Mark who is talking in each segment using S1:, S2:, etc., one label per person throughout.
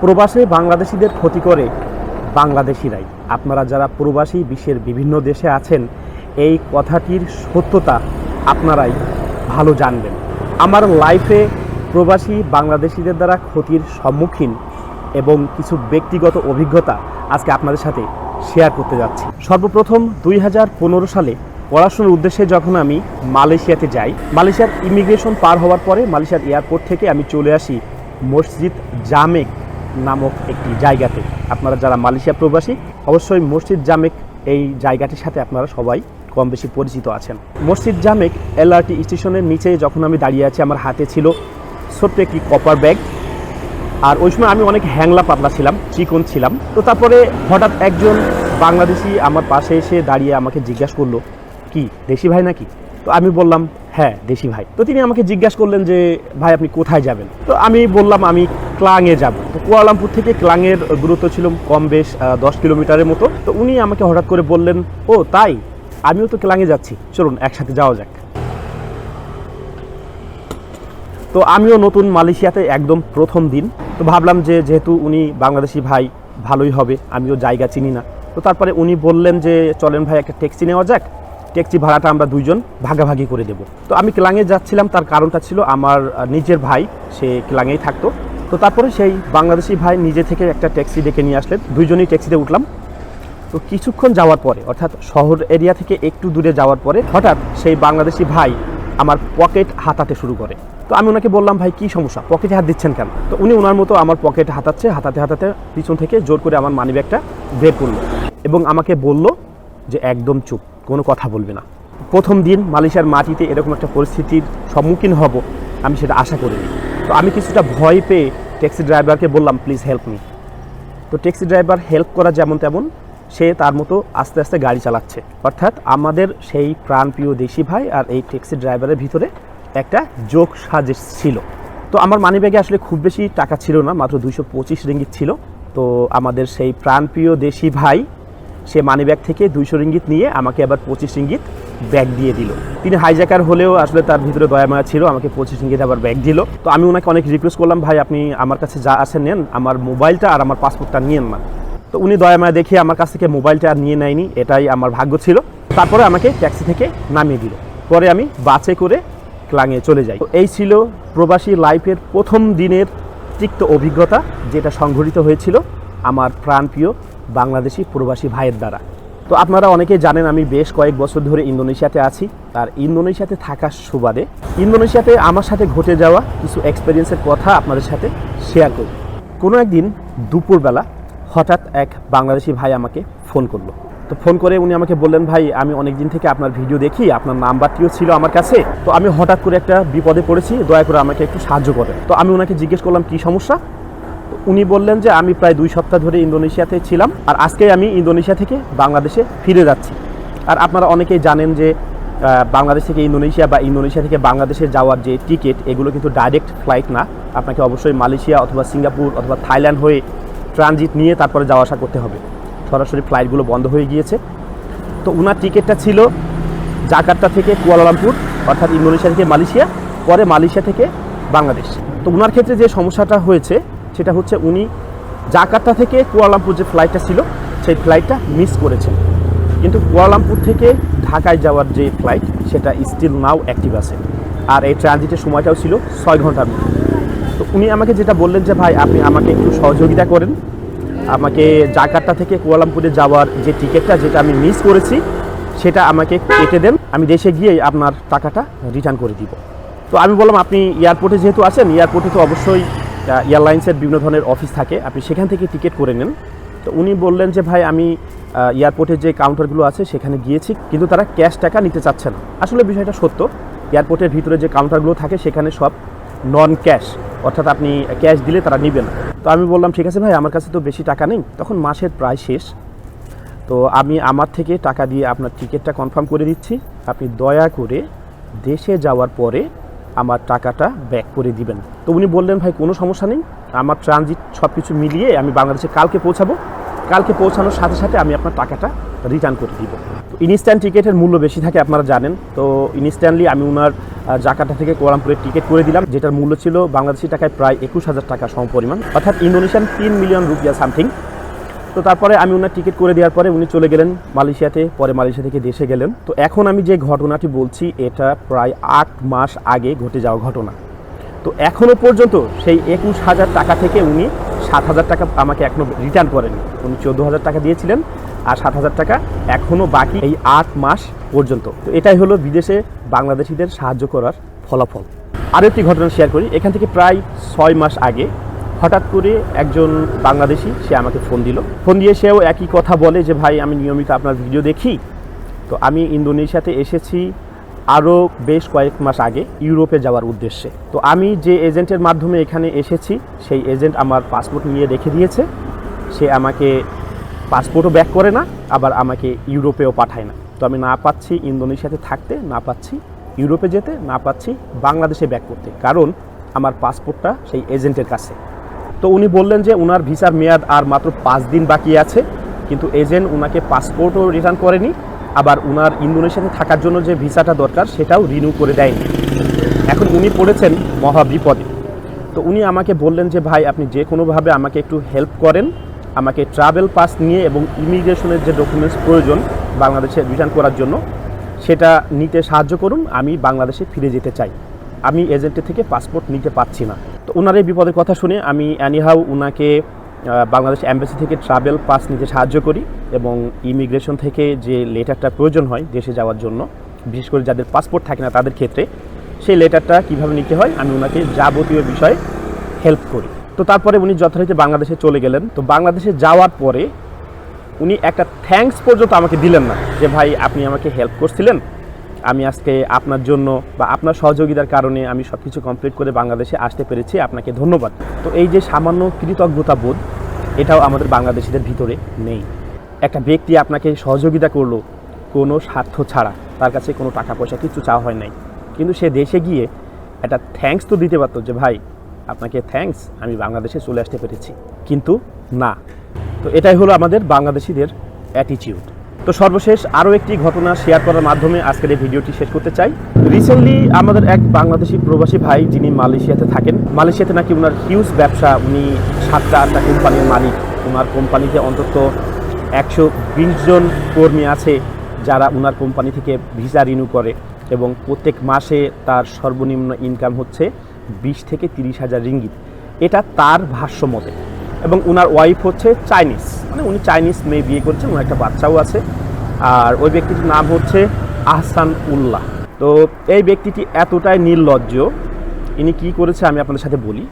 S1: প্রবাসে বাংলাদেশিদের ক্ষতি করে বাংলাদেশিরাই। আপনারা যারা প্রবাসী বিশ্বের বিভিন্ন দেশে আছেন, এই কথাটির সত্যতা আপনারাই ভালো জানবেন। আমার লাইফে প্রবাসী বাংলাদেশিদের দ্বারা ক্ষতির সম্মুখীন এবং কিছু ব্যক্তিগত অভিজ্ঞতা আজকে আপনাদের সাথে শেয়ার করতে যাচ্ছি। সর্বপ্রথম দুই হাজার পনেরো সালে পড়াশোনার উদ্দেশ্যে যখন আমি মালয়েশিয়াতে যাই, মালয়েশিয়ার ইমিগ্রেশন পার হওয়ার পরে মালয়েশিয়ার এয়ারপোর্ট থেকে আমি চলে আসি মসজিদ জামেক নামক একটি জায়গাতে। আপনারা যারা মালয়েশিয়া প্রবাসী, অবশ্যই মসজিদ জামেক এই জায়গাটির সাথে আপনারা সবাই কম বেশি পরিচিত আছেন। মসজিদ জামেক এলআরটি স্টেশনের নিচে যখন আমি দাঁড়িয়ে আছি, আমার হাতে ছিল ছোট্ট একটি কপার ব্যাগ আর ওই সময় আমি অনেক হ্যাংলা পাতলা ছিলাম, চিকন ছিলাম। তো তারপরে হঠাৎ একজন বাংলাদেশি আমার পাশে এসে দাঁড়িয়ে আমাকে জিজ্ঞাসা করল, কি, দেশি ভাই নাকি? তো আমি বললাম হ্যাঁ দেশি ভাই। তো তিনি আমাকে জিজ্ঞাসা করলেন যে, ভাই, আপনি কোথায় যাবেন? তো আমি বললাম, আমি ক্লাঙে যাব। তো কুয়ালামপুর থেকে ক্লাঙের দূরত্ব ছিল কম বেশ দশ কিলোমিটারের মতো। তো উনি আমাকে হঠাৎ করে বললেন, ও, তাই? আমিও তো ক্লাঙে যাচ্ছি। চলুন, একসাথে যাওয়া যাক। তো আমিও নতুন মালয়েশিয়াতে একদম প্রথম দিন। তো ভাবলাম যে যেহেতু উনি বাংলাদেশি ভাই, ভালোই হবে। আমিও জায়গা চিনি না। তো তারপরে উনি বললেন যে, চলেন ভাই, একটা ট্যাক্সি নেওয়া যাক। ট্যাক্সি ভাড়াটা আমরা দুইজন ভাগাভাগি করে দেব। তো আমি ক্লাঙে যাচ্ছিলাম। তার কারণটা ছিল আমার নিজের ভাই, সে ক্লাঙেই থাকতো। তো তারপরে সেই বাংলাদেশি ভাই নিজে থেকে একটা ট্যাক্সি ডেকে নিয়ে আসলেন। দুইজনই ট্যাক্সিতে উঠলাম। তো কিছুক্ষণ যাওয়ার পরে, অর্থাৎ শহর এরিয়া থেকে একটু দূরে যাওয়ার পরে, হঠাৎ সেই বাংলাদেশি ভাই আমার পকেট হাতাতে শুরু করে। তো আমি ওনাকে বললাম, ভাই, কী সমস্যা? পকেটে হাত দিচ্ছেন কেন? তো উনি ওনার মতো আমার পকেট হাতাচ্ছে, হাতাতে হাতাতে পিছন থেকে জোর করে আমার মানিব্যাগটা বের করল এবং আমাকে বলল যে, একদম চুপ, কোনো কথা বলবে না। প্রথম দিন মালয়েশিয়ার মাটিতে এরকম একটা পরিস্থিতির সম্মুখীন হব আমি সেটা আশা করিনি। তো আমি কিছুটা ভয় পেয়ে ট্যাক্সি ড্রাইভারকে বললাম, প্লিজ হেল্প মি তো ট্যাক্সি ড্রাইভার হেল্প করা যেমন তেমন, সে তার মতো আস্তে আস্তে গাড়ি চালাচ্ছে। অর্থাৎ আমাদের সেই প্রাণপ্রিয় দেশি ভাই আর এই ট্যাক্সি ড্রাইভারের ভিতরে একটা যোগ সাজেশ ছিল। তো আমার মানিব্যাগে আসলে খুব বেশি টাকা ছিল না, মাত্র দুইশো পঁচিশ রিঙ্গিত ছিল। তো আমাদের সেই প্রাণপ্রিয় দেশি ভাই সে মানিব্যাগ থেকে দুইশো রিঙ্গিত নিয়ে আমাকে আবার পঁচিশ রিঙ্গিত ব্যাগ দিয়ে দিল। তিনি হাইজ্যাকার হলেও আসলে তার ভিতরে দয়া মায়া ছিল, আমাকে পঁচিশ রিঙ্গিত আবার ব্যাগ দিল। তো আমি ওনাকে অনেক রিকোয়েস্ট করলাম, ভাই, আপনি আমার কাছে যা আছে নেন, আমার মোবাইলটা আর আমার পাসপোর্টটা নিয়েন না। তো উনি দয়া মায়া দেখিয়ে আমার কাছ থেকে মোবাইলটা আর নিয়ে নেয়নি, এটাই আমার ভাগ্য ছিল। তারপরে আমাকে ট্যাক্সি থেকে নামিয়ে দিল। পরে আমি বাসে করে ক্লাঙে চলে যাই। এই ছিল প্রবাসী লাইফের প্রথম দিনের তিক্ত অভিজ্ঞতা, যেটা সংঘটিত হয়েছিল আমার প্রাণপ্রিয় বাংলাদেশি প্রবাসী ভাইয়ের দ্বারা। তো আপনারা অনেকেই জানেন আমি বেশ কয়েক বছর ধরে ইন্দোনেশিয়াতে আছি। আর ইন্দোনেশিয়াতে থাকার সুবাদে ইন্দোনেশিয়াতে আমার সাথে ঘটে যাওয়া কিছু এক্সপিরিয়েন্সের কথা আপনাদের সাথে শেয়ার করি। কোনো একদিন দুপুরবেলা হঠাৎ এক বাংলাদেশি ভাই আমাকে ফোন করল। তো ফোন করে উনি আমাকে বললেন, ভাই, আমি অনেক দিন থেকে আপনার ভিডিও দেখি, আপনার নাম্বারটিও ছিল আমার কাছে। তো আমি হঠাৎ করে একটা বিপদে পড়েছি, দয়া করে আমাকে একটু সাহায্য করেন। তো আমি ওনাকে জিজ্ঞেস করলাম, কি সমস্যা? উনি বললেন যে আমি প্রায় দুই সপ্তাহ ধরে ইন্দোনেশিয়াতে ছিলাম আর আজকে আমি ইন্দোনেশিয়া থেকে বাংলাদেশে ফিরে যাচ্ছি। আর আপনারা অনেকেই জানেন যে বাংলাদেশ থেকে ইন্দোনেশিয়া বা ইন্দোনেশিয়া থেকে বাংলাদেশে যাওয়ার যে টিকিট, এগুলো কিন্তু ডাইরেক্ট ফ্লাইট না। আপনাকে অবশ্যই মালয়েশিয়া অথবা সিঙ্গাপুর অথবা থাইল্যান্ড হয়ে ট্রানজিট নিয়ে তারপরে যাওয়া আসা করতে হবে। সরাসরি ফ্লাইটগুলো বন্ধ হয়ে গিয়েছে। তো ওনার টিকিটটা ছিল জাকার্তা থেকে কুয়ালালামপুর, অর্থাৎ ইন্দোনেশিয়া থেকে মালয়েশিয়া, পরে মালয়েশিয়া থেকে বাংলাদেশ। তো ওনার ক্ষেত্রে যে সমস্যাটা হয়েছে সেটা হচ্ছে উনি জাকার্তা থেকে কুয়ালামপুর যে ফ্লাইটটা ছিল, সেই ফ্লাইটটা মিস করেছেন। কিন্তু কুয়ালামপুর থেকে ঢাকায় যাওয়ার যে ফ্লাইট সেটা স্টিল নাও অ্যাক্টিভ আছে। আর এই ট্রানজিটের সময়টাও ছিল ছয় ঘণ্টার মতো তো উনি আমাকে যেটা বললেন যে, ভাই, আপনি আমাকে একটু সহযোগিতা করেন। আমাকে জাকার্তা থেকে কুয়ালামপুরে যাওয়ার যে টিকিটটা যেটা আমি মিস করেছি, সেটা আমাকে কেটে দেন। আমি দেশে গিয়ে আপনার টাকাটা রিটার্ন করে দিব। তো আমি বললাম, আপনি এয়ারপোর্টে যেহেতু আছেন এয়ারপোর্টে তো অবশ্যই এয়ারলাইন্সের বিভিন্ন ধরনের অফিস থাকে। আপনি সেখান থেকে টিকিট করে নেন। তো উনি বললেন যে, ভাই, আমি এয়ারপোর্টে যে কাউন্টারগুলো আছে, সেখানে গিয়েছি। কিন্তু তারা ক্যাশ টাকা নিতে চাচ্ছে না। আসলে বিষয়টা সত্য। এয়ারপোর্টের ভিতরে যে কাউন্টারগুলো থাকে, সেখানে সব নন ক্যাশ অর্থাৎ আপনি ক্যাশ দিলে তারা নেবে না। তো আমি বললাম, ঠিক আছে ভাই, আমার কাছে তো বেশি টাকা নেই। তখন মাসের প্রায় শেষ। তো আমি আমার থেকে টাকা দিয়ে আপনার টিকিটটা কনফার্ম করে দিচ্ছি। আপনি দয়া করে দেশে যাওয়ার পরে আমার টাকাটা ব্যাক করে দিবেন। তো উনি বললেন, ভাই, কোনো সমস্যা নেই। আমার ট্রানজিট সব কিছু মিলিয়ে আমি বাংলাদেশে কালকে পৌঁছাবো। কালকে পৌঁছানোর সাথে সাথে আমি আপনার টাকাটা রিটার্ন করে দিব। ইনস্ট্যান্ট টিকিটের মূল্য বেশি থাকে, আপনারা জানেন। তো ইনস্ট্যান্টলি আমি ওনার জাকার্তা থেকে কোয়ালামপুরের টিকিট করে দিলাম, যেটার মূল্য ছিল বাংলাদেশি টাকায় প্রায় একুশ হাজার টাকা সমপরিমাণ। অর্থাৎ ইন্দোনেশিয়ান তিন মিলিয়ন রুপিয়া সামথিং তো তারপরে আমি ওনার টিকিট করে দেওয়ার পরে উনি চলে গেলেন মালয়েশিয়াতে, পরে মালয়েশিয়া থেকে দেশে গেলেন। তো এখন আমি যে ঘটনাটি বলছি, এটা প্রায় আট মাস আগে ঘটে যাওয়া ঘটনা। তো এখনও পর্যন্ত সেই একুশ হাজার টাকা থেকে উনি সাত হাজার টাকা আমাকে এখনও রিটার্ন করেনি উনি চোদ্দ হাজার টাকা দিয়েছিলেন আর সাত হাজার টাকা এখনও বাকি এই আট মাস পর্যন্ত। তো এটাই হলো বিদেশে বাংলাদেশিদের সাহায্য করার ফলাফল। আরও একটি ঘটনা শেয়ার করি। এখান থেকে প্রায় ছয় মাস আগে হঠাৎ করে একজন বাংলাদেশি, সে আমাকে ফোন দিল। ফোন দিয়ে সেও একই কথা বলে যে, ভাই, আমি নিয়মিত আপনার ভিডিও দেখি। তো আমি ইন্দোনেশিয়াতে এসেছি আরও বেশ কয়েক মাস আগে ইউরোপে যাওয়ার উদ্দেশ্যে। তো আমি যে এজেন্টের মাধ্যমে এখানে এসেছি, সেই এজেন্ট আমার পাসপোর্ট নিয়ে রেখে দিয়েছে। সে আমাকে পাসপোর্টও ব্যাক করে না, আবার আমাকে ইউরোপেও পাঠায় না। তো আমি না পাচ্ছি ইন্দোনেশিয়াতে থাকতে, না পাচ্ছি ইউরোপে যেতে, না পাচ্ছি বাংলাদেশে ব্যাক করতে। কারণ আমার পাসপোর্টটা সেই এজেন্টের কাছে। তো উনি বললেন যে ওনার ভিসার মেয়াদ আর মাত্র পাঁচ দিন বাকি আছে, কিন্তু এজেন্ট ওনাকে পাসপোর্টও রিটার্ন করেনি, আবার ওনার ইন্দোনেশিয়াতে থাকার জন্য যে ভিসাটা দরকার সেটাও রিনিউ করে দেয়নি। এখন উনি পড়েছেন মহা বিপদে তো উনি আমাকে বললেন যে, ভাই, আপনি যে কোনোভাবে আমাকে একটু হেল্প করেন, আমাকে ট্রাভেল পাস নিয়ে এবং ইমিগ্রেশনের যে ডকুমেন্টস প্রয়োজন বাংলাদেশে রিটার্ন করার জন্য, সেটা নিতে সাহায্য করুন, আমি বাংলাদেশে ফিরে যেতে চাই। আমি এজেন্টের থেকে পাসপোর্ট নিতে পারছি না। তো ওনার এই বিপদের কথা শুনে আমি অ্যানিহাউ ওনাকে বাংলাদেশ অ্যাম্বাসি থেকে ট্রাভেল পাস নিতে সাহায্য করি এবং ইমিগ্রেশন থেকে যে লেটারটা প্রয়োজন হয় দেশে যাওয়ার জন্য, বিশেষ করে যাদের পাসপোর্ট থাকে না তাদের ক্ষেত্রে, সেই লেটারটা কীভাবে নিতে হয় আমি ওনাকে যাবতীয় বিষয়ে হেল্প করি। তো তারপরে উনি যথারীতি বাংলাদেশে চলে গেলেন। তো বাংলাদেশে যাওয়ার পরে উনি একটা থ্যাঙ্কস পর্যন্ত আমাকে দিলেন না যে, ভাই, আপনি আমাকে হেল্প করছিলেন। আমি আজকে আপনার জন্য বা আপনার সহযোগিতার কারণে আমি সব কিছু কমপ্লিট করে বাংলাদেশে আসতে পেরেছি। আপনাকে ধন্যবাদ। তো এই যে সামান্য কৃতজ্ঞতা বোধ, এটাও আমাদের বাংলাদেশিদের ভিতরে নেই। একটা ব্যক্তি আপনাকে সহযোগিতা করল কোনো স্বার্থ ছাড়া, তার কাছে কোনো টাকা পয়সা কিছু চাওয়া হয় নাই। কিন্তু সে দেশে গিয়ে একটা থ্যাঙ্কস তো দিতে পারতো যে, ভাই, আপনাকে থ্যাঙ্কস আমি বাংলাদেশে চলে আসতে পেরেছি। কিন্তু না। তো এটাই হলো আমাদের বাংলাদেশিদের অ্যাটিটিউড তো সর্বশেষ আরও একটি ঘটনা শেয়ার করার মাধ্যমে আজকের এই ভিডিওটি শেষ করতে চাই। রিসেন্টলি আমাদের এক বাংলাদেশি প্রবাসী ভাই যিনি মালয়েশিয়াতে থাকেন, মালয়েশিয়াতে নাকি ওনার হিউজ ব্যবসা, উনি সাতটা আটটা কোম্পানির মালিক। ওনার কোম্পানিতে অন্তত একশো বিশ জন কর্মী আছে যারা ওনার কোম্পানি থেকে ভিসা রিনিউ করে এবং প্রত্যেক মাসে তার সর্বনিম্ন ইনকাম হচ্ছে বিশ থেকে তিরিশ হাজার রিঙ্গিত। এটা তার ভাষ্য মতে। এবং ওনার ওয়াইফ হচ্ছে চাইনিজ মানে উনি চাইনিজ মেয়ে বিয়ে করছেন ওনার একটা বাচ্চাও আছে। আর ওই ব্যক্তিটির নাম হচ্ছে আহসান উল্লাহ। তো এই ব্যক্তিটি এতটাই নির্লজ্জ। ইনি কি করেছে আমি আপনাদের সাথে বলি।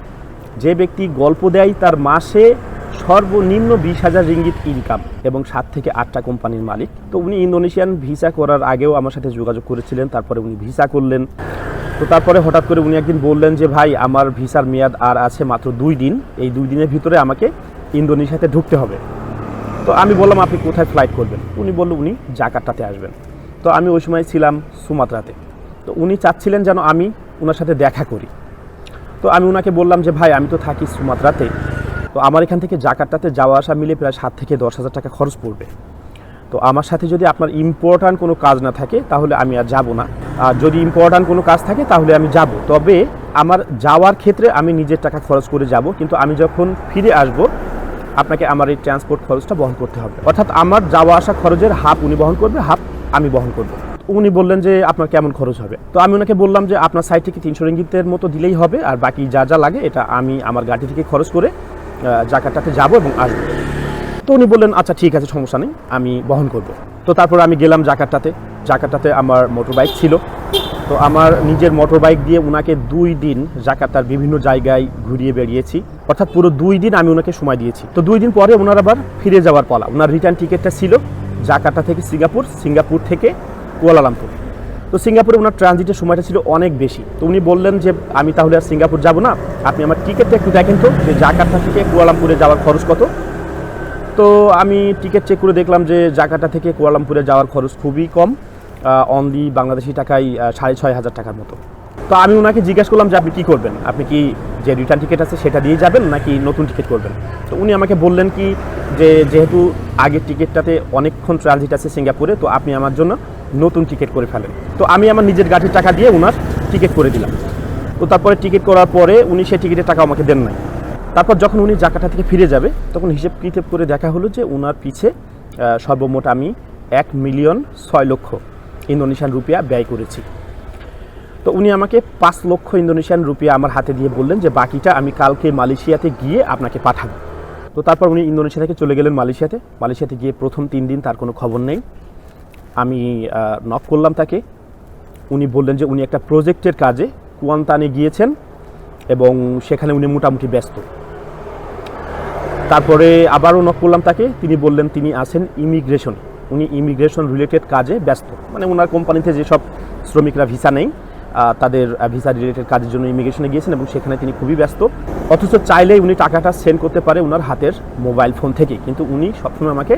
S1: যে ব্যক্তি গল্প দেয়, তার মাসে সর্বনিম্ন বিশ হাজার রিঙ্গিত ইনকাম এবং সাত থেকে আটটা কোম্পানির মালিক। তো উনি ইন্দোনেশিয়ান ভিসা করার আগেও আমার সাথে যোগাযোগ করেছিলেন, তারপরে উনি ভিসা করলেন। তো তারপরে হঠাৎ করে উনি একদিন বললেন যে, ভাই, আমার ভিসার মেয়াদ আর আছে মাত্র দুই দিন। এই দুই দিনের ভিতরে আমাকে ইন্দোনেশিয়াতে ঢুকতে হবে। তো আমি বললাম, আপনি কোথায় ফ্লাইট করবেন? উনি বলল, উনি জাকার্তাতে আসবেন। তো আমি ওই সময় ছিলাম সুমাত্রাতে। তো উনি চাচ্ছিলেন যেন আমি ওনার সাথে দেখা করি। তো আমি ওনাকে বললাম যে, ভাই, আমি তো থাকি সুমাত্রাতে। তো আমার এখান থেকে জাকার্তাতে যাওয়া আসা মিলে প্রায় সাত থেকে দশ হাজার টাকা খরচ পড়বে। তো আমার সাথে যদি আপনার ইম্পর্ট্যান্ট কোনো কাজ না থাকে, তাহলে আমি আর যাব না। আর যদি ইম্পর্ট্যান্ট কোনো কাজ থাকে, তাহলে আমি যাব। তবে আমার যাওয়ার ক্ষেত্রে আমি নিজের টাকা খরচ করে যাব, কিন্তু আমি যখন ফিরে আসব, আপনাকে আমার এই ট্রান্সপোর্ট খরচটা বহন করতে হবে। অর্থাৎ আমার যাওয়া আসা খরচের হাফ উনি বহন করবে, হাফ আমি বহন করব। উনি বললেন যে, আপনার কেমন খরচ হবে? তো আমি ওনাকে বললাম যে, আপনার সাইড থেকে তিনশো রিঙ্গিতের মতো দিলেই হবে, আর বাকি যা যা লাগে, এটা আমি আমার গাড়ি থেকে খরচ করে জায়গাটাতে যাব এবং আসব। তো উনি বললেন আচ্ছা ঠিক আছে, সমস্যা নেই, আমি বহন করব। তো তারপর আমি গেলাম জাকারটাতে জাকারটাতে আমার মোটর বাইক ছিল। তো আমার নিজের মোটর বাইক দিয়ে ওনাকে দুই দিন জাকার্তার বিভিন্ন জায়গায় ঘুরিয়ে বেরিয়েছি অর্থাৎ পুরো দুই দিন আমি ওনাকে সময় দিয়েছি। তো দুই দিন পরে ওনার আবার ফিরে যাওয়ার পালা। ওনার রিটার্ন টিকিটটা ছিল জাকার্তা থেকে সিঙ্গাপুর সিঙ্গাপুর থেকে কুয়ালালামপুর। তো সিঙ্গাপুরে ওনার ট্রানজিটের সময়টা ছিল অনেক বেশি। তো উনি বললেন যে, আমি তাহলে আর সিঙ্গাপুর যাব না। আপনি আমার টিকিটটা একটু দেখেন তো, যে জাকার্তা থেকে কুয়ালামপুরে যাওয়ার খরচ কত? তো আমি টিকিট চেক করে দেখলাম যে জাকার্তা থেকে কুয়ালালামপুরে যাওয়ার খরচ খুবই কম অনলি বাংলাদেশি টাকায় সাড়ে ছয় হাজার টাকার মতো। তো আমি ওনাকে জিজ্ঞেস করলাম যে আপনি কী করবেন? আপনি কি যে রিটার্ন টিকিট আছে সেটা দিয়ে যাবেন নাকি নতুন টিকিট করবেন? তো উনি আমাকে বললেন কি যে যেহেতু আগের টিকিটটাতে অনেকক্ষণ ট্রানজিট আছে সিঙ্গাপুরে, তো আপনি আমার জন্য নতুন টিকিট করে ফেলেন। তো আমি আমার নিজের গাড়ির টাকা দিয়ে ওনার টিকিট করে দিলাম। তো তারপরে টিকিট করার পরে উনি সেই টিকিটের টাকা আমাকে দেন নাই। তারপর যখন উনি জায়গাটা থেকে ফিরে যাবে, তখন হিসেব কিতাব করে দেখা হলো যে ওনার পিছে সর্বমোট আমি এক মিলিয়ন ছয় লক্ষ ইন্দোনেশিয়ান রুপিয়া ব্যয় করেছি। তো উনি আমাকে পাঁচ লক্ষ ইন্দোনেশিয়ান রুপিয়া আমার হাতে দিয়ে বললেন যে, বাকিটা আমি কালকে মালয়েশিয়াতে গিয়ে আপনাকে পাঠাবো। তো তারপর উনি ইন্দোনেশিয়া থেকে চলে গেলেন মালয়েশিয়াতে। মালয়েশিয়াতে গিয়ে প্রথম তিন দিন তার কোনো খবর নেই। আমি নক করলাম তাকে। উনি বললেন যে, উনি একটা প্রজেক্টের কাজে কুয়ান্তানে গিয়েছেন এবং সেখানে উনি মোটামুটি ব্যস্ত। তারপরে আবারও নক করলাম তাকে। তিনি বললেন, তিনি আছেন ইমিগ্রেশন উনি ইমিগ্রেশন রিলেটেড কাজে ব্যস্ত। মানে ওনার কোম্পানিতে যেসব শ্রমিকরা ভিসা নেই তাদের ভিসা রিলেটেড কাজের জন্য ইমিগ্রেশনে গিয়েছেন এবং সেখানে তিনি খুবই ব্যস্ত। অথচ চাইলেই উনি টাকাটা সেন্ড করতে পারে ওনার হাতের মোবাইল ফোন থেকে। কিন্তু উনি সবসময় আমাকে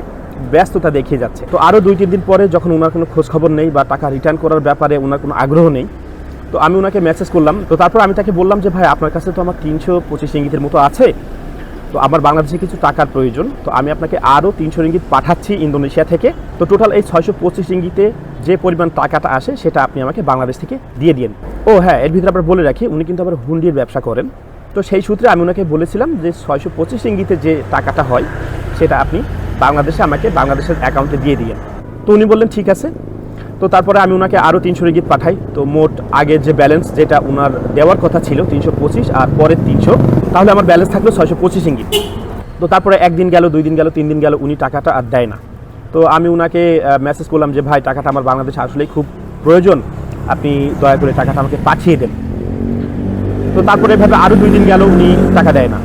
S1: ব্যস্ততা দেখিয়ে যাচ্ছে। তো আরও দুই, তিন দিন পরে যখন ওনার কোনো খোঁজখবর নেই বা টাকা রিটার্ন করার ব্যাপারে ওনার কোনো আগ্রহ নেই, তো আমি ওনাকে মেসেজ করলাম। তো তারপর আমি তাকে বললাম যে, ভাই, আপনার কাছে তো আমার তিনশো পঁচিশ ইঙ্গিতের মতো আছে। তো আমার বাংলাদেশে কিছু টাকার প্রয়োজন। তো আমি আপনাকে আরও তিনশো রিঙ্গিত পাঠাচ্ছি ইন্দোনেশিয়া থেকে। তো টোটাল এই ছয়শো পঁচিশ রিঙ্গিতে যে পরিমাণ টাকাটা আসে, সেটা আপনি আমাকে বাংলাদেশ থেকে দিয়ে দিন ও হ্যাঁ এর ভিতরে আবার বলে রাখি, উনি কিন্তু আবার হুন্ডির ব্যবসা করেন। তো সেই সূত্রে আমি ওনাকে বলেছিলাম যে ছয়শো পঁচিশ রিঙ্গিতে যে টাকাটা হয়, সেটা আপনি বাংলাদেশে আমাকে বাংলাদেশের অ্যাকাউন্টে দিয়ে দিন তো উনি বললেন, ঠিক আছে। তো তারপরে আমি ওনাকে আরও তিনশো রিঙ্গিত পাঠাই। তো মোট আগের যে ব্যালেন্স যেটা ওনার দেওয়ার কথা ছিল তিনশো পঁচিশ আর পরের তিনশো, তাহলে আমার ব্যালেন্স থাকল ছয়শো পঁচিশ ইঙ্গিত তো তারপরে একদিন গেল, দুই দিন গেল, তিন দিন গেল, উনি টাকাটা আর দেয় না। তো আমি ওনাকে মেসেজ করলাম যে, ভাই, টাকাটা আমার বাংলাদেশে আসলেই খুব প্রয়োজন। আপনি দয়া করে টাকাটা আমাকে পাঠিয়ে দেন। তো তারপরে এভাবে আরও দুই দিন গেল, উনি টাকা দেয় না।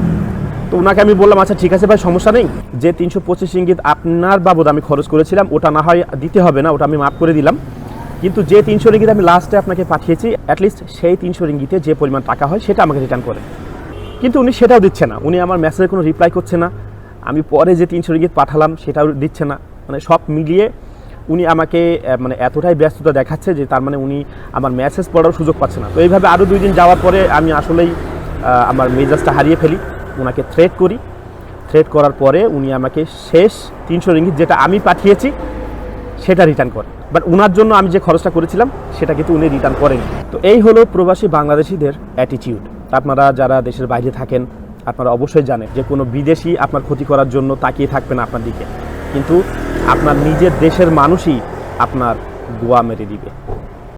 S1: তো ওনাকে আমি বললাম আচ্ছা ঠিক আছে ভাই, সমস্যা নেই। যে তিনশো পঁচিশ ইঙ্গিত আপনার বাবদ আমি খরচ করেছিলাম, ওটা না হয় দিতে হবে না, ওটা আমি মাফ করে দিলাম। কিন্তু যে তিনশো রিঙ্গিত আমি লাস্টে আপনাকে পাঠিয়েছি অ্যাটলিস্ট সেই তিনশো রিঙ্গিতে যে পরিমাণ টাকা হয়, সেটা আমাকে রিটার্ন করে কিন্তু উনি সেটাও দিচ্ছে না। উনি আমার মেসেজে কোনো রিপ্লাই করছে না। আমি পরে যে তিনশো রিঙ্গিত পাঠালাম, সেটাও দিচ্ছে না। মানে সব মিলিয়ে উনি আমাকে মানে এতটাই ব্যস্ততা দেখাচ্ছে যে তার মানে উনি আমার মেসেজ পড়ার সুযোগ পাচ্ছে না। তো এইভাবে আরও দুই দিন যাওয়ার পরে আমি আসলেই আমার মেজাজটা হারিয়ে ফেলি। ওনাকে থ্রেট করি। থ্রেট করার পরে উনি আমাকে শেষ তিনশো রিঙ্গিত যেটা আমি পাঠিয়েছি, সেটা রিটার্ন করে। বাট ওনার জন্য আমি যে খরচটা করেছিলাম, সেটা কিন্তু উনি রিটার্ন করেনি তো এই হলো প্রবাসী বাংলাদেশিদের অ্যাটিটিউড আপনারা যারা দেশের বাইরে থাকেন, আপনারা অবশ্যই জানেন যে কোনো বিদেশি আপনার ক্ষতি করার জন্য তাকিয়ে থাকবেন আপনার দিকে। কিন্তু আপনার নিজের দেশের মানুষই আপনার দোয়া মেরে দিবে।